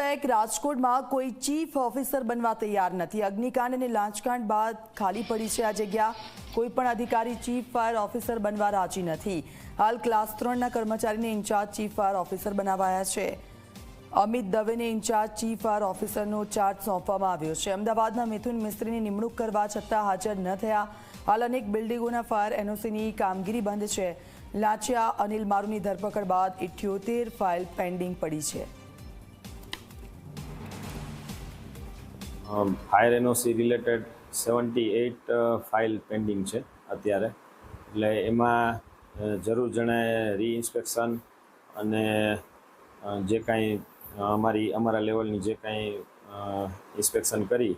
Back રાજકોટમાં કોઈ chief officer બનવા તૈયાર નથી. અગ્નિકાંડ અને લાંચકાંડ બાદ ખાલી પડી છે આ જગ્યા. કોઈ પણ અધિકારી ચીફ ફાયર ઓફિસર બનવા રાજી નથી. હાલ ક્લાસ ત્રણના કર્મચારીને in charge chief fire officer બનાવાયા છે. અમિત દવેને ઇન્ચાર્જ ચીફ ફાયર ઓફિસરનો ચાર્જ સોંપવામાં આવ્યો છે. અમદાવાદના મિથુન મિસ્ત્રીની નિમણૂક કરવા છતાં હાજર ન થયા. હાલ અનેક બિલ્ડિંગોના ફાયર એનઓસીની કામગીરી બંધ છે. લાંચિયા અનિલ મારુની ધરપકડ બાદ ઇઠ્યોતેર ફાઇલ પેન્ડિંગ પડી છે. Fire NOC related seventy eight file pending છે અત્યારે. એટલે એમાં જરૂર જણાય રીઇન્સ્પેક્શન અને જે કાંઈ અમારી, અમારા લેવલની જે કાંઈ ઇન્સ્પેક્શન કરી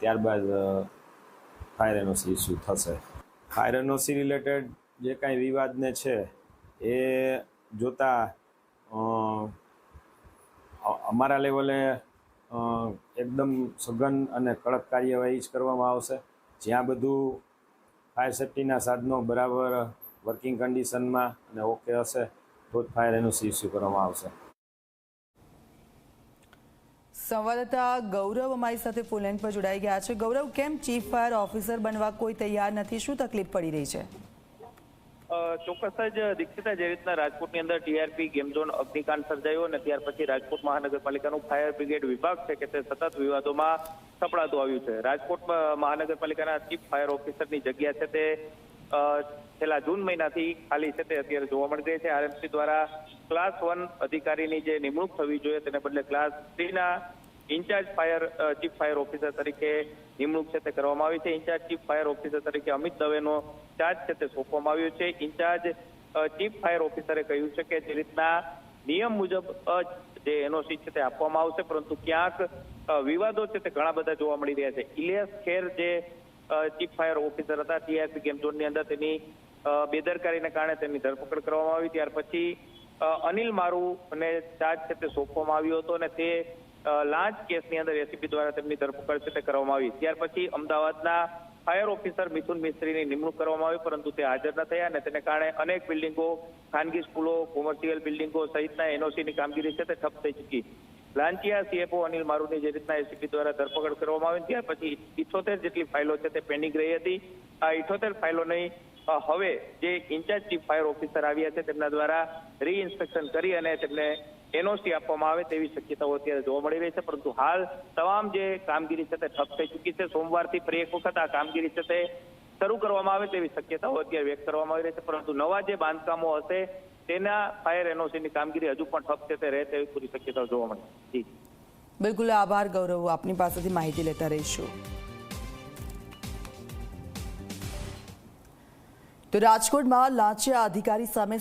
ત્યારબાદ ફાયર એનઓસી ઇસ્યુ થશે. ફાયર એનઓસી રિલેટેડ જે કાંઈ વિવાદને છે, એ જોતા અમારા લેવલે એકદમ સઘન અને કડક કાર્યવાહી જ કરવામાં આવશે. જ્યાં બધું ફાયર સેફ્ટીના સાધનો બરાબર વર્કિંગ કન્ડિશનમાં અને ઓકે હશે, તો જ ફાયર એનું ઇસ્યુ કરવામાં આવશે. સંવાદદાતા ગૌરવ અમારી સાથે ફોનલાઈન પર જોડાઈ ગયા છે. ગૌરવ, કેમ ચીફ ફાયર ઓફિસર બનવા કોઈ તૈયાર નથી? શું તકલીફ પડી રહી છે? ચોક્કસ જ દીક્ષિતા જે રીતના રાજકોટની અંદર ટીઆરપી ગેમ ઝોન અગ્નિકાંડ સર્જાયો અને ત્યાર પછી રાજકોટ મહાનગરપાલિકાનું ફાયર બ્રિગેડ વિભાગ છે કે તે સતત વિવાદોમાં સપડાતું આવ્યું છે. રાજકોટ મહાનગરપાલિકાના ચીફ ફાયર ઓફિસરની જગ્યા છે તે છેલ્લા જૂન મહિનાથી ખાલી છે તે અત્યારે જોવા મળી રહી છે. આરએમસી દ્વારા ક્લાસ વન અધિકારીની જે નિમણૂક થવી જોઈએ તેને બદલે class થ્રીના in charge fire chief fire officer તરીકે નિમણૂક છે તે કરવામાં આવી છે. ઇન્ચાર્જ ચીફ ફાયર ઓફિસર તરીકે અમિત દવેનો ચાર્જ છે તે સોંપવામાં આવ્યો છે. ઇન્ચાર્જ ચીફ ફાયર ઓફિસરે કહ્યું છે કે જે રીતના નિયમ મુજબ જ એનઓસી છે તે આપવામાં આવશે, પરંતુ ક્યાંક વિવાદો છે તે ઘણા બધા જોવા મળી રહ્યા છે. ઇલિયાસ ખેર જે ચીફ ફાયર ઓફિસર હતા ટીઆરપી ગેમ ઝોનની અંદર તેની બેદરકારીને કારણે તેમની ધરપકડ કરવામાં આવી. ત્યાર પછી અનિલ મારુ અને ચાર્જ છે તે સોંપવામાં આવ્યો હતો અને તે લાંચ કેસની અંદર એસીપી દ્વારા તેમની ધરપકડ છે તે કરવામાં આવી. ત્યાર પછી અમદાવાદના ફાયર ઓફિસર મિથુન મિસ્ત્રીની નિમણૂક કરવામાં આવી, પરંતુ તે હાજર ન થયા અને તેને કારણે અનેક બિલ્ડિંગો, ખાનગી સ્કૂલો, કોમર્શિયલ બિલ્ડિંગો સહિતના એનઓસીની કામગીરી છે તે ઠપ થઈ ચૂકી. લાંચિયા સીએફઓ અનિલ મારુની જે રીતના એસીપી દ્વારા ધરપકડ કરવામાં આવી ત્યાર પછી ઇઠોતેર જેટલી ફાઇલો છે તે પેન્ડિંગ રહી હતી. આ ઇઠોતેર નહીં હવે જે ઇન્ચાર્જ ચીફ ફાયર ઓફિસર આવ્યા છે તેમના દ્વારા રીઇન્સ્પેક્શન કરી અને તેમને એનઓસી આપવામાં આવે તેવી શક્યતાઓ અત્યારે જોવા મળી રહી છે. પરંતુ હાલ તમામ જે કામગીરી છે તે ઠપ થઈ ચૂકી છે. સોમવારથી ફરી એક વખત આ કામગીરી છે તે શરૂ કરવામાં આવે તેવી શક્યતાઓ અત્યારે વ્યક્ત કરવામાં આવી રહી છે. પરંતુ નવા જે બાંધકામો હશે તેના ફાયર એનઓસીની કામગીરી હજુ પણ ઠપ છે, તે રહે તેવી પૂરી શક્યતા જોવા મળે. જી. બિલકુલ, આભાર ગૌરવ. આપની પાસેથી માહિતી લેતા રહીશું. તો રાજકોટમાં લાંચિયા અધિકારી સામે